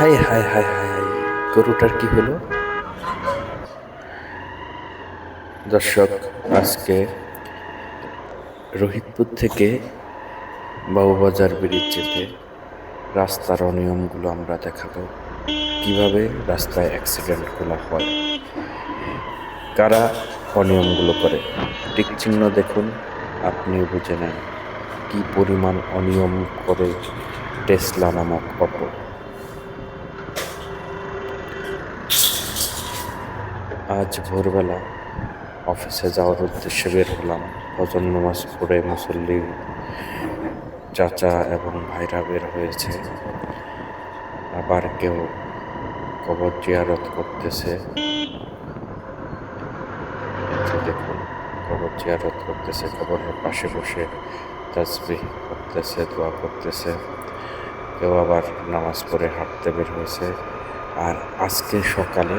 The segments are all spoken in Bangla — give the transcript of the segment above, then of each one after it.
হাই হাই হাই হাই গরুটার কি হলো? দর্শক, আজকে রোহিতপুর থেকে বাবুবাজার ব্রিজ যেতে রাস্তার অনিয়মগুলো আমরা দেখাবো। কীভাবে রাস্তায় অ্যাক্সিডেন্টগুলো হয়? কারা অনিয়মগুলো করে? টিক চিহ্ন দেখুন আপনি বুঝে নেন। কি পরিমাণ অনিয়ম করে টেসলা নামক অটো? আজ ভোরবেলা অফিসে যাওয়ার উদ্দেশ্যে বের হলাম। ফজর নামাজ পড়ে মুসল্লি চাচা এবং ভাইরা বের হয়েছে। আবার কেউ কবর জিয়ারত করতেছে। দেখুন, কবর জিয়ারত করতেছে, কবরের পাশে বসে তাসবিহ করতেছে, দোয়া করতেছে। কেউ আবার নামাজ পড়ে হাঁটতে বের হয়েছে। আর আজকে সকালে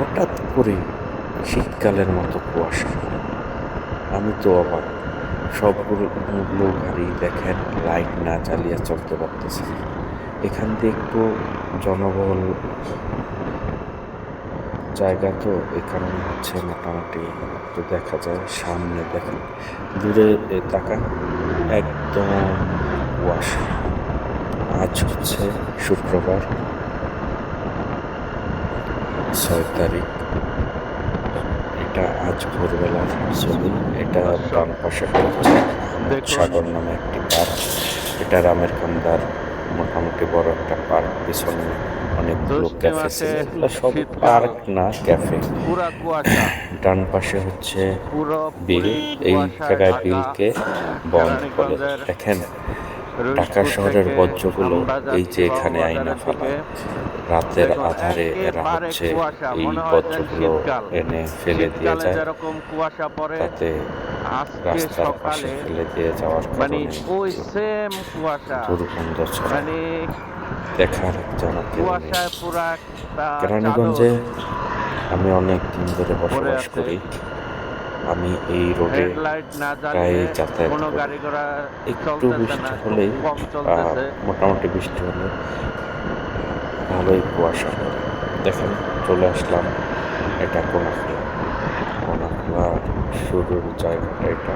হঠাৎ করে শীতকালের মতো কুয়াশা। আমি তো অবাক। সবগুলো গাড়ি দেখেন, লাইট না চালিয়ে চলতে পারতেছি। এখান থেকে একটু জনবহুল জায়গা তো কারণে হচ্ছে মোটামুটি একটু দেখা যায়, সামনে দেখেন। দূরে তাকান, একদম কুয়াশা। আজ হচ্ছে শুক্রবার। ছয় তারিখ। এটা আজ ভোরবেলার ছবি। এটা ডান পাশে আহমেদ সাগর নামে একটি পার্ক। এটা রামের কান্দার মোটামুটি বড় একটা পার্ক। পিছনে অনেকগুলো ক্যাফে এগুলো সব পার্ক না ক্যাফে ডান পাশে হচ্ছে বিল। এই জায়গায় বিলকে বন্ধ করে। দেখেন ঢাকা শহরের বর্জ্যগুলো এই যে এখানে আইনা ফেলা রাতের আধারে এরা হচ্ছে এই বর্জ্যগুলো এনে ফেলে দিয়ে যায়। যেরকম কুয়াশা পড়ে তাতে রাস্তার পাশে সকালে ফেলে দিয়ে যাওয়ার মানে কারণে কুয়াশা। দুর্গন্ধ ছড়ায় মানে দেখার জন্য কেউ কুয়াশায় পুরা একটা কেরানীগঞ্জে আমি অনেক দিন ধরে বসবাস করি। আমি এই রোডে প্রায় যাতায়াত একটু বৃষ্টি হলেই মোটামুটি বৃষ্টি হলে ভালোই কুয়াশা দেখেন চলে আসলাম এটা কোনাখোলা কোনাখোলা শুরুর জায়গাটা এটা।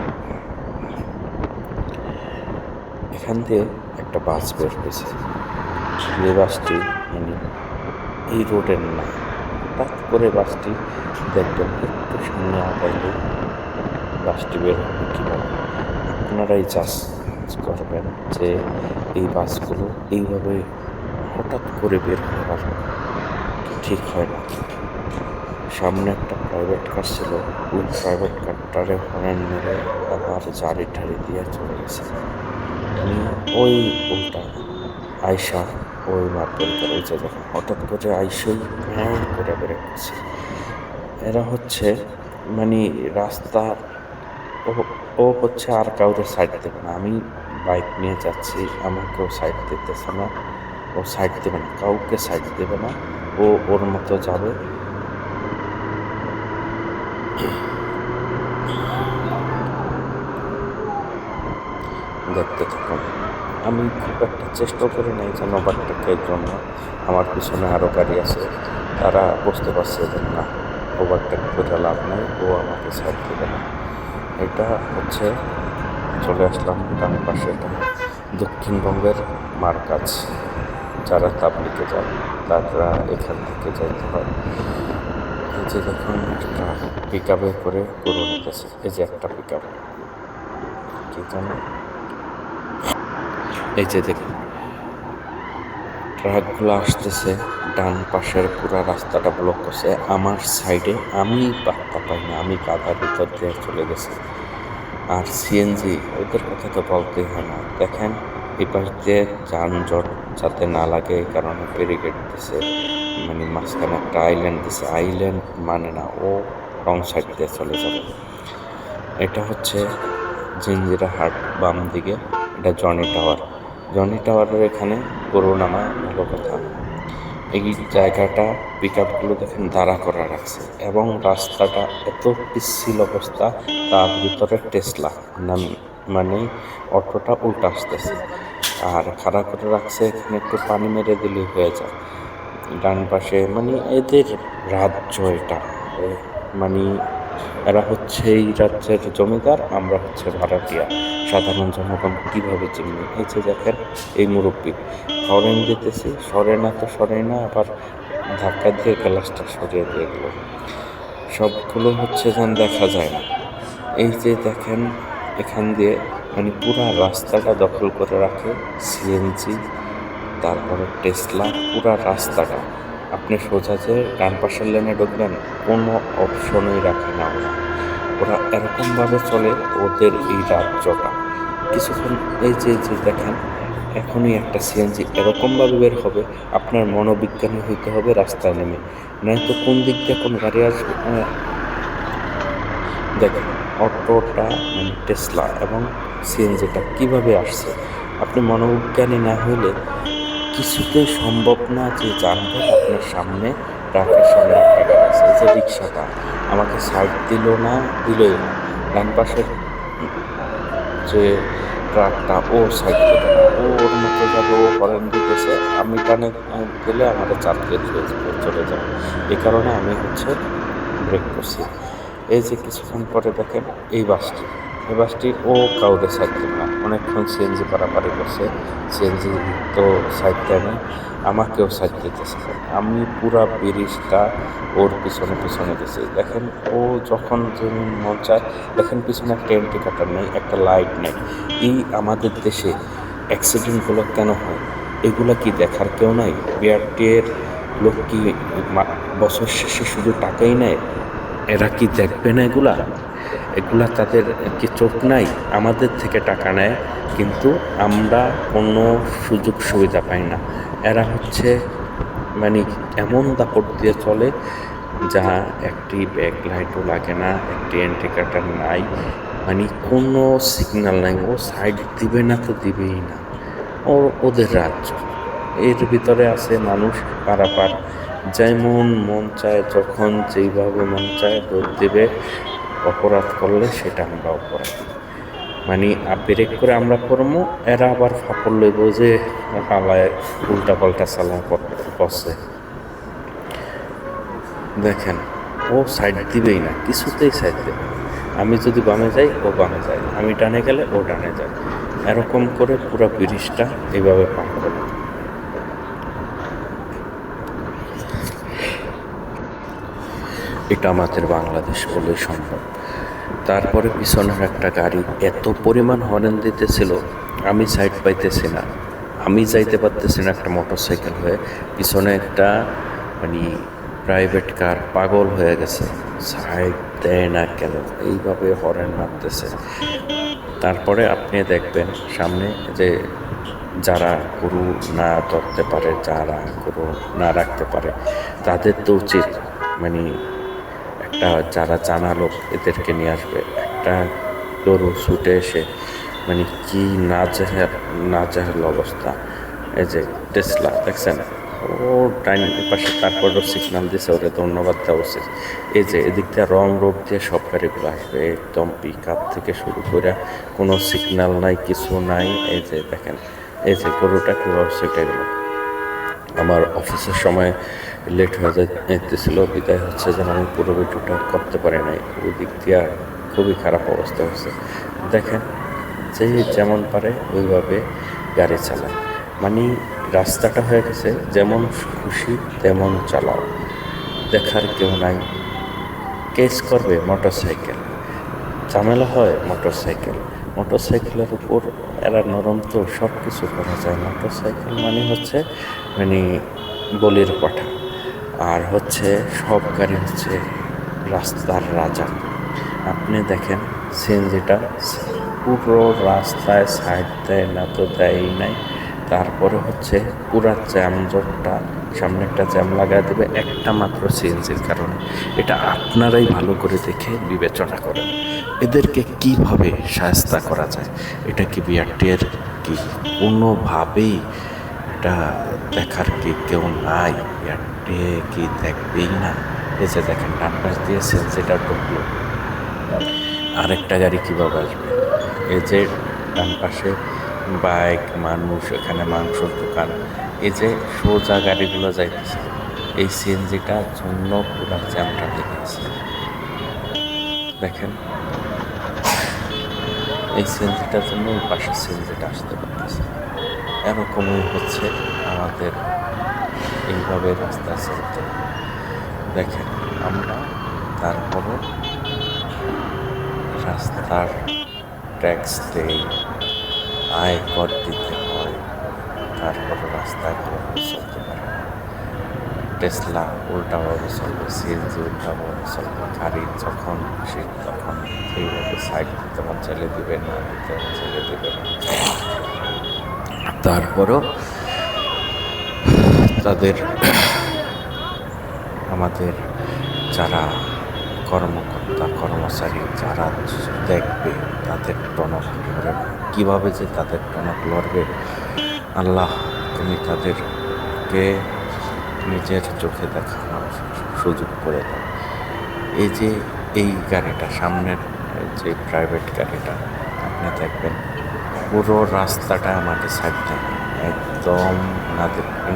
এখান দিয়ে একটা বাস বের হয়েছে। যে বাসটি মানে এই রোডের না। হঠাৎ করে বাসটি দেখবেন, একটু সামনে আগাইলে বাসটি বের হবে কীভাবে? আপনারাই চাষ করবেন যে এই বাসগুলো এইভাবে হঠাৎ করে বের হওয়ার ঠিক হয় না। সামনে একটা প্রাইভেট কার ছিল, ওই প্রাইভেট কারটারে হরেন মেরে আবার জারি ঠারি দিয়ে চলে গেছে। ওই উল্টা আয়সা ওই মারপিট করে যে দেখেন হঠাৎ করে আইসই হ্যাঁ করে বেড়ে গেছে এরা হচ্ছে মানে রাস্তা, ও ও হচ্ছে আর কাউরে সাইড দেবে না। আমি বাইক নিয়ে যাচ্ছি, আমাকেও সাইড দিতেছে না। ও সাইড দেবে না, কাউকে সাইড দেবে না। ও ওর মতো যাবে। দেখতে থাকুন। আমি খুব একটা চেষ্টা করি নাই যেন ওভারটেকের জন্য আমার পিছনে আরও গাড়ি আছে। তারা বুঝতে পারছে যে না ওভারটেক করে লাভ নেই, ও আমাকে সাইড দেবে না। এটা হচ্ছে, চলে আসলাম ডান পাশে দক্ষিণবঙ্গের মার্কাজ, যারা তাবলিকে যায় তারা এখান থেকে যাইতে হয়। এই যে দেখুন, একটা পিক আপে করে গরু নিতেছে। এই যে একটা পিক আপ কি জানো? এই যে দেখুন। ট্রাকগুলো আসতেছে, ডান পাশের পুরো রাস্তাটা ব্লক করছে। আমার সাইডে আমি পাত্তা পাই না, আমি কাদার ভিতর দিয়ে চলে গেছি। আর সিএনজি ওদের কথা তো বলতেই হয় না। দেখেন এই পাশ দিয়ে যানজট যাতে না লাগে, এই কারণে ব্যারিকেড দিছে মানে মাঝখানে একটা আইল্যান্ড দিছে। আইল্যান্ড মানে না, ও রং সাইড দিয়ে চলে যাবে। এটা হচ্ছে জিঞ্জিরা হাট বাম দিকে এটা জনি টাওয়ার জনি টাওয়ারের এখানে গরু নামা ভালো কথা। এই জায়গাটা পিক আপগুলো দেখেন দাঁড়া করা রাখছে এবং রাস্তাটা এত পিচ্ছিল অবস্থা, তার ভিতরে টেসলা নামি মানে অটোটা উল্টা আসতেছে। আর খাড়া করে রাখছে, এখানে একটু পানি মেরে দিলে হয়ে যায়। ডান পাশে মানে এদের রাজ্য এটা। মানে এরা হচ্ছে এই রাজ্যের জমিদার, আমরা হচ্ছে ভাড়াটিয়া সাধারণ জনগণ কীভাবে চিনবে এই যে দেখেন এই মুরব্বী। হরেন দিতেছি সরে না তো সরে না, আবার ধাক্কা দিয়ে গ্লাসটা সরিয়ে দিয়ে গেল সবগুলো হচ্ছে যেন দেখা যায় না। এই যে দেখেন, এখান দিয়ে মানে পুরা রাস্তাটা দখল করে রাখে সিএনজি, তারপরে টেসলা, পুরা রাস্তাটা। আপনি সোজা যে ডান পাশের লেনে ঢুকবেন কোনো অপশনই রাখে না ওরা। ওরা এরকমভাবে চলে ওদের এই রাজ্যটা। কিছুক্ষণ এই যে যে দেখেন এখনই একটা সিএনজি এরকমভাবে বের হবে আপনার মনোবিজ্ঞানী হইতে হবে রাস্তায় নেমে। নয়তো কোন দিক দিয়ে কোন গাড়ি আসবে আহ, দেখেন অটোটা মানে টেসলা এবং সিএনজিটা কীভাবে আসছে? আপনি মনোবিজ্ঞানী না হলে কিছুতেই সম্ভব না যে যানবাহন আপনার সামনে ট্রাকের সামনে একটা গাড়ি আছে যে রিক্সাটা। আমাকে সাইড দিল না, দিলই না। ডান পাশের যে ট্রাকটা, ও সাইড দেবে না। ও ওর মতো যাবে, ও হরেন দিতেছে। আমি টানে গেলে আমাদের চাপকে চলে যাবে। এই কারণে আমি হচ্ছে ব্রেক করছি। এই যে কিছুক্ষণ পরে দেখেন এই বাসটি। এই বাসটি ও কাউকে দেবে না। অনেকক্ষণ সিএনজি পারাপারি করছে। সিএনজি তো সাইড দেয় না আমাকেও সাইড দিতেছে। আমি পুরা ব্রিজটা ওর পিছনে পিছনে গেছি দেখেন, ও যখন মন চায়, দেখেন পিছনে একটা ইন্ডিকেটার নেই, একটা লাইট নেই। এই আমাদের দেশে অ্যাক্সিডেন্টগুলো কেন হয়? এগুলো কি দেখার কেউ নাই? বিআরটিএর লোক কি বছর শেষে শুধু টাকাই নেয়? এরা কি দেখবে না এগুলা? এগুলা তাদের কি চোখ নাই? আমাদের থেকে টাকা নেয়, কিন্তু আমরা কোনো সুযোগ সুবিধা পাই না। এরা হচ্ছে মানে এমন দাপট দিয়ে চলে যা একটি ব্যাক লাইটও লাগে না, একটি ইন্ডিকেটার নাই। মানে কোনো সিগন্যাল নাই, ও সাইড দিবে না তো দিবেই না। ও, ওদের রাজ্য। এর ভিতরে আছে মানুষ পারাপার। যেমন মন চায় যখন যেইভাবে মন চায় দৌড় দেবে। অপরাধ করলে সেটা আমরা অপরাধ। মানে ব্রেক করে আমরা করব এরা আবার ফাপড় লইব যে, হালায় উল্টা পাল্টা চালা পড়ছে দেখেন, ও সাইড দিবেই না, কিছুতেই সাইড দেবে আমি যদি বামে যাই, ও বামে যায়। আমি ডানে গেলে, ও ডানে যায়। এরকম করে পুরো ব্রিজটা এইভাবে পার করে। এটা আমাদের বাংলাদেশ বলে সম্ভব। তারপরে পিছনের একটা গাড়ি এত পরিমাণ হরেন দিতেছিল, আমি সাইড পাইতেছি না। আমি যাইতে পারতেছি না একটা মোটর সাইকেল হয়ে। পিছনে একটা মানে প্রাইভেট কার পাগল হয়ে গেছে। সাইড দেয় না কেন? এইভাবে হরেন মারতেছে। তারপরে আপনি দেখবেন, সামনে যে যারা গরু না ধরতে পারে, যারা গরু না রাখতে পারে, তাদের তো উচিত মানে একটা যারা জানা লোক এদেরকে নিয়ে আসবে, একটা গরু ছুটে এসে মানে কি না জাহের না জাহেল অবস্থা। এই যে টেসলা দেখছেন? ও ডাইন পাশে তারপরও সিগনাল দিয়েছে ওরে ধন্যবাদ দেওয়া উচিত। এই যে এদিক দিয়ে রং রোড দিয়ে সব গাড়িগুলো আসবে, একদম পিক আপ থেকে শুরু করে কোনো সিগনাল নাই, কিছু নাই। এই যে দেখেন, এই যে গরুটা কীভাবে গেল। আমার অফিসের সময় লেট হয়ে যেতেছিল বিদায় হচ্ছে যেন আমি পুরো ভিডিওটা করতে পারি নাই। ওই দিক দিয়ে খুবই খারাপ অবস্থা হয়েছে। দেখেন, যে যেমন পারে ওইভাবে গাড়ি চালায়। মানে রাস্তাটা হয়ে গেছে, যেমন খুশি, তেমন চালাও। দেখার কেউ নাই। কেস করবে মোটর সাইকেল ঝামেলা হয় মোটর সাইকেল মোটর সাইকেলের উপর এরা নরম তো সব কিছু করা যায়। মোটর সাইকেল মানে হচ্ছে মানে বলির পাঠা। আর হচ্ছে সব গাড়ি হচ্ছে রাস্তার রাজা। আপনি দেখেন, সিএনজিটা পুরো রাস্তায় সাইড দেয় না তো দেয়ই নাই। তারপরে হচ্ছে পুরা জ্যামজটটা সামনে একটা জ্যাম লাগাই দেবে একটা মাত্র সিএনজির কারণে। এটা আপনারাই ভালো করে দেখে বিবেচনা করেন। এদেরকে কীভাবে সাহায্য করা যায়? এটা কি বিআরটির কি কোনোভাবেই এটা দেখার কি কেউ নাই? বিআরটি কি দেখবেই না? এসে দেখেন ডান দিয়ে সিএনজিটা ঢুকলো। আরেকটা গাড়ি কীভাবে আসবে? এই যে ডান পাশে বাইক, মানুষ, এখানে মাংসর দোকান। এই যে সোজা গাড়িগুলো যাইতেছে, এই সিএনজিটার জন্য পুরো জ্যামটা লেগেছে। দেখেন। এই সিএনজিটার জন্য এই পাশের সিএনজিটা আসতে পারতেছে। এরকমই হচ্ছে আমাদের এইভাবে রাস্তা চলতে। দেখেন, আমরা তারপরও রাস্তার ট্যাক্স দেই। আয় কর দিতে হয়। তারপরে রাস্তায় ভালোভাবে চলতে পারে টেসলা উল্টাভাবে চলবে, সিএনজি উল্টাভাবে চলবে, গাড়ি যখন খুশি তখন সেইভাবে সাইড দিতে মন চাইলে দিবে না দিতে মন চাইলে দিবে না। তারপরও তাদের আমাদের যারা কর্মকর্তা কর্মচারী যারা দেখবে তাদের টনক লড়বে, কীভাবে যে তাদের টনক লড়বে, আল্লাহ, তুমি তাদেরকে নিজের চোখে দেখানোর সুযোগ করে দাও। এই যে এই গাড়িটা, সামনের যে প্রাইভেট গাড়িটা, আপনি দেখবেন পুরো রাস্তাটা সাইড থেকে একদম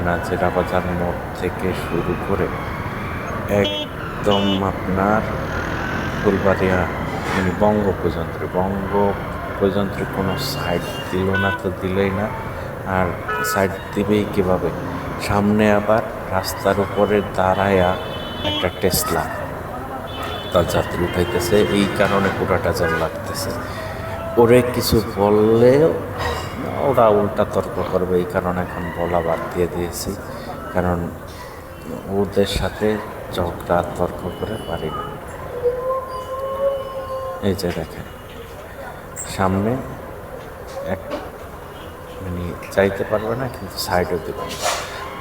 নাজেরা বাজার মোড় থেকে শুরু করে একদম আপনার ফুলবাড়িয়া মানে বঙ্গ পর্যন্ত বঙ্গ পর্যন্ত কোনো সাইড দিল না তো দিলেই না। আর সাইড দিবেই কীভাবে? সামনে আবার রাস্তার উপরে দাঁড়ায়া একটা টেসলা তার যাত্রী উঠাইতেছে। এই কারণে পুরাটা জ্যাম লাগতেছে। ওরে কিছু বললেও ওরা উল্টা তর্ক করবে। এই কারণে এখন বলা বাদ দিয়ে দিয়েছি। কারণ ওদের সাথে ঝগড়া, তর্ক করে পারি না। এই যে দেখেন, সামনে এক মানে চাইতে পারবে না, কিন্তু সাইডও দেবে।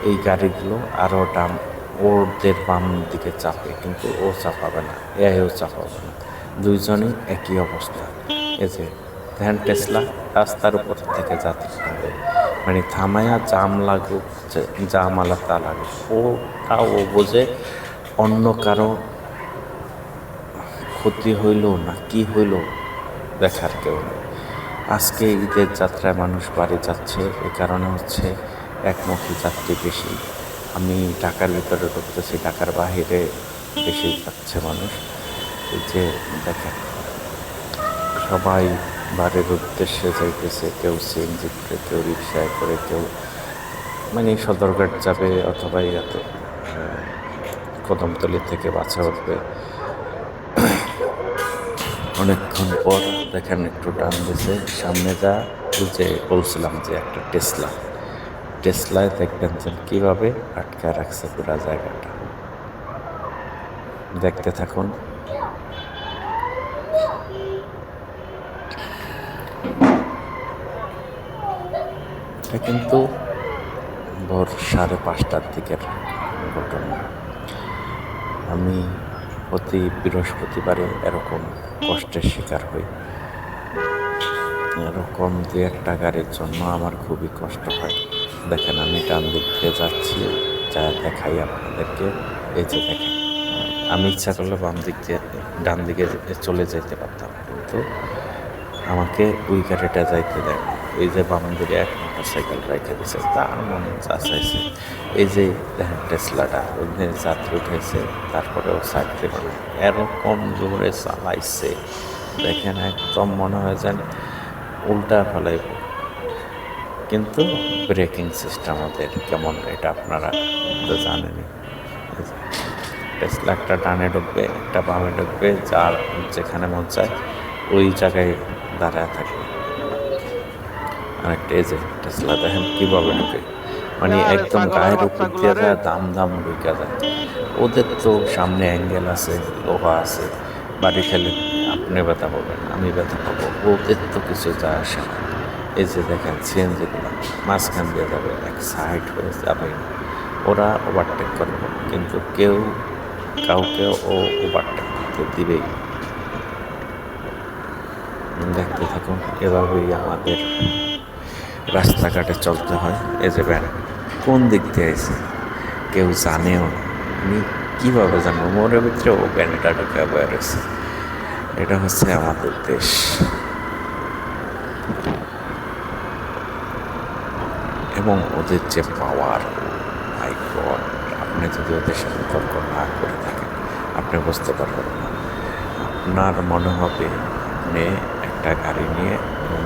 এই গাড়িগুলো আরও ডাম ওদের বাম দিকে চাপে, কিন্তু ও চাপাবে না এও চাপাবে না। দুইজনই একই অবস্থা। এই যে ধ্যান টেসলা, রাস্তার উপর থেকে যাত্রী হবে মানে থামায়া জাম লাগুক, যে- জাম আলা তা লাগুক। ওটা ও বোঝে, অন্য কারও ক্ষতি হইল না কি হইল দেখার কেউ নেই। আজকে ঈদের যাত্রায় মানুষ বাড়ি যাচ্ছে এ কারণে হচ্ছে একমুখী যাত্রী বেশি। আমি ঢাকার ভিতরে ঢুকতেছি ঢাকার বাহিরে বেশি যাচ্ছে মানুষ। এই যে দেখেন সবাই বাড়ির উদ্দেশ্যে যাইতেছে কেউ সিএনজি করে কেউ রিক্সায় করে কেউ মানে সদরঘাট যাবে অথবা আহ, কদমতলি থেকে বাছা উঠবে। অনেকক্ষণ পর দেখেন একটু টান দিছে। সামনে যা যে বলছিলাম যে একটা টেসলা টেসলায় দেখবেন যে কীভাবে আটকা রাখছে পুরো জায়গাটা। দেখতে থাকুন। এটা কিন্তু ভোর সাড়ে পাঁচটার দিকের ঘটনা। আমি প্রতি বৃহস্পতিবারে এরকম কষ্টের শিকার হই। এরকম দু একটা গাড়ির জন্য আমার খুবই কষ্ট হয়। দেখেন, আমি ডান দিক যাচ্ছি, যা দেখাই আপনাদেরকে, এই যে দেখেন, আমি ইচ্ছা করলে বাম দিক দিয়ে, ডান দিকে চলে যেতে পারতাম, কিন্তু আমাকে ওই গাড়িটা যাইতে দেয়। এই যে বাম দিকে এক মোটর সাইকেল রেখে দিছে, তার মন যা এই যে টেসলাটা ওখানে যাত্রী উঠেছে, তারপরে ও দেবে এরকম জোরে চালাইছে। দেখেন একদম মনে হয় যেন উল্টা ফেলাইব কিন্তু ব্রেকিং সিস্টেম ওদের কেমন, এটা আপনারা তো যে টেসলা একটা ডানে ঢুকবে, একটা বামে ঢুকবে, যার যেখানে মন চায় ওই জায়গায় দাঁড়ায় থাকবে। আর একটা এই যে টেসলা দেখেন কীভাবে ঢুকে মানে একদম গায়ের উপর দিয়ে যায় দাম দাম ঢুকে যায়। ওদের তো সামনে অ্যাঙ্গেল আছে লোহা আছে বাড়ি খেলে আপনি ব্যথা পাবেন আমি ব্যথা পাবো ওদের তো কিছু যায় আসে না। এই যে দেখেন সিএনজিগুলো মাঝখান দিয়ে যাবে এক সাইড হয়ে যাবে ওরা ওভারটেক করবে কিন্তু কেউ কাউকে ও ওভারটেক করতে দিবেই। দেখতে থাকুন এভাবেই আমাদের রাস্তাঘাটে চলতে হয়। এই যে ব্যান কোন দিক দিয়ে এসে কেউ জানেও আমি কীভাবে জানব? মোড়ের ভিতরে ও ব্যানটা ঢুকে বেরোছে এটা হচ্ছে আমাদের দেশ। এবং ওদের যে পাওয়ার মাই গড আপনি যদি ওদের সাথে তর্ক না করে থাকেন, আপনি বুঝতে পারবেন না। আপনার মনে হবে আপনি একটা গাড়ি নিয়ে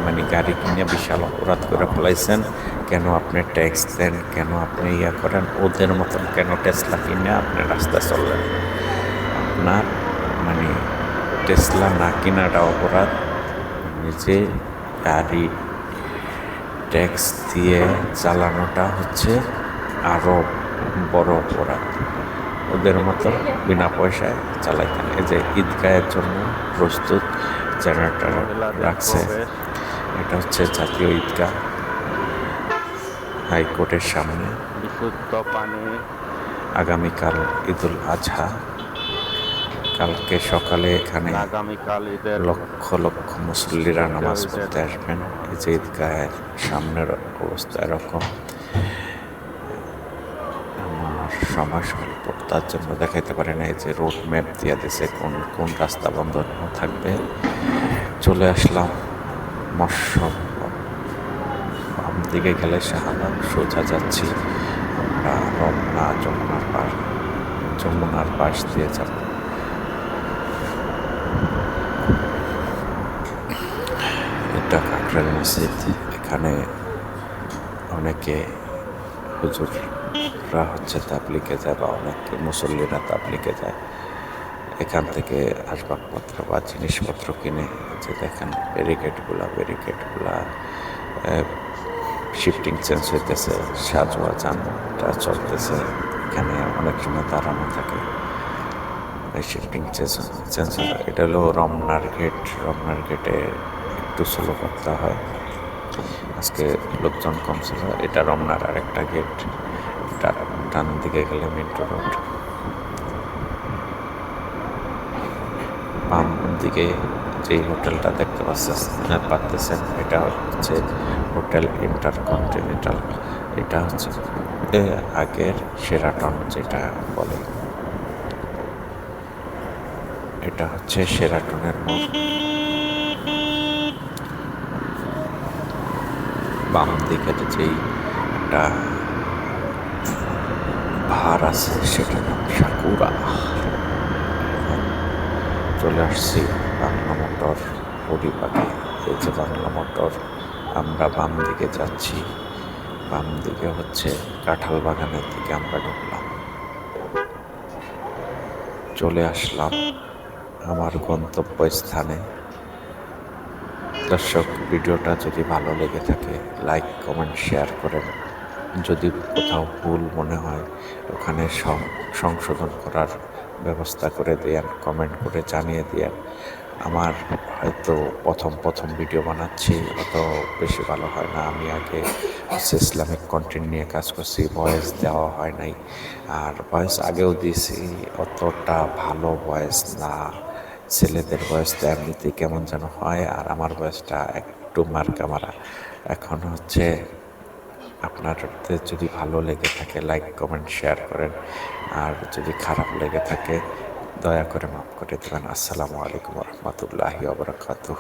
মানে গাড়ি কিনে বিশাল অপরাধ করে ফেলাইছেন। কেন আপনি ট্যাক্স দেন? কেন আপনি ইয়া করেন? ওদের মতন কেন টেসলা কিনে আপনি রাস্তা চললেন? আপনার মানে টেসলা না কেনাটা অপরাধ। নিজে গাড়ি ট্যাক্স দিয়ে চালানোটা হচ্ছে আরও বড় অপরাধ। ওদের মতো বিনা পয়সায় চালাইতেন। এই যে ঈদগাহের জন্য প্রস্তুত জেনারেটর রাখছে। এটা হচ্ছে জাতীয় ঈদগাহ হাইকোর্টের সামনে। বিশুদ্ধ পানি। আগামীকাল ঈদুল আজহা। কালকে সকালে এখানে আগামীকাল ঈদের লক্ষ লক্ষ মুসল্লিরা নামাজ পড়তে আসবেন। এই যে ঈদগাহের সামনের অবস্থা এরকম। আমার সময় স্বল্পতার জন্য দেখাইতে পারে না এই যে রোড ম্যাপ দিয়ে দিছে কোন কোন রাস্তা বন্ধ থাকবে। চলে আসলাম। বাম দিকে গেলে শাহবাগ সোজা যাচ্ছি। আমরা রমনা, যমুনার পাশ যমুনার পাশ দিয়ে যাব। এটা কাকরাইল মসজিদ। এখানে অনেকে হুজুররা হচ্ছে তাবলিকে যায় বা অনেকে মুসল্লিরা তাবলিকে যায়। এখান থেকে আসবাবপত্র বা জিনিসপত্র কিনে যে দেখেন ব্যারিকেডগুলা ব্যারিকেডগুলা শিফটিং চেঞ্জ হইতেছে সাজোয়া যানটা চলতেছে। এখানে অনেক সময় দাঁড়ানো থাকে। শিফটিং চেঞ্জ চেঞ্জ এটা হলো রমনার গেট রমনার গেটে একটু স্লো করতে হয়। আজকে লোকজন কম ছিল, এটা রমনার আরেকটা গেট ডান- দিকে গেলে মিন্টু রোড বাম দিকে যে হোটেলটা দেখতে পাচ্ছেন পাচ্ছেন এটা হচ্ছে হোটেল ইন্টারকন্টিনেন্টাল। এটা হচ্ছে আগের সেরাটন যেটা বলে। এটা হচ্ছে সেরাটনের বাম দিকের যেই একটা ভার আছে সেটা নাম সাকুরা চলে আসছি। বাংলা মোটর পরিপাকে এই যে বাংলা মোটর, আমরা বাম দিকে যাচ্ছি। বাম দিকে হচ্ছে কাঁঠাল বাগানের দিকে আমরা ঢুকলাম। চলে আসলাম আমার গন্তব্য স্থানে দর্শক, ভিডিওটা যদি ভালো লেগে থাকে, লাইক, কমেন্ট, শেয়ার করেন। যদি কোথাও ভুল মনে হয়, ওখানে সংশোধন করার ব্যবস্থা করে দেন কমেন্ট করে জানিয়ে দেন। আমার হয়তো প্রথম প্রথম ভিডিও বানাচ্ছি, অত বেশি ভালো হয় না। আমি আগে হচ্ছে ইসলামিক কন্টেন্ট নিয়ে কাজ করছি ভয়েস দেওয়া হয় নাই। আর ভয়েস আগেও দিয়েছি, অতটা ভালো ভয়েস না। ছেলেদের বয়সটা এমনিতে কেমন যেন হয়, আর আমার বয়সটা একটু মার্কা মারা এখন হচ্ছে আপনাদের যদি ভালো লেগে থাকে লাইক কমেন্ট শেয়ার করেন। আর যদি খারাপ লেগে থাকে, দয়া করে মাফ করে দেবেন। আসসালামু আলাইকুম রহমতুল্লাহি ওবরাকাতুহ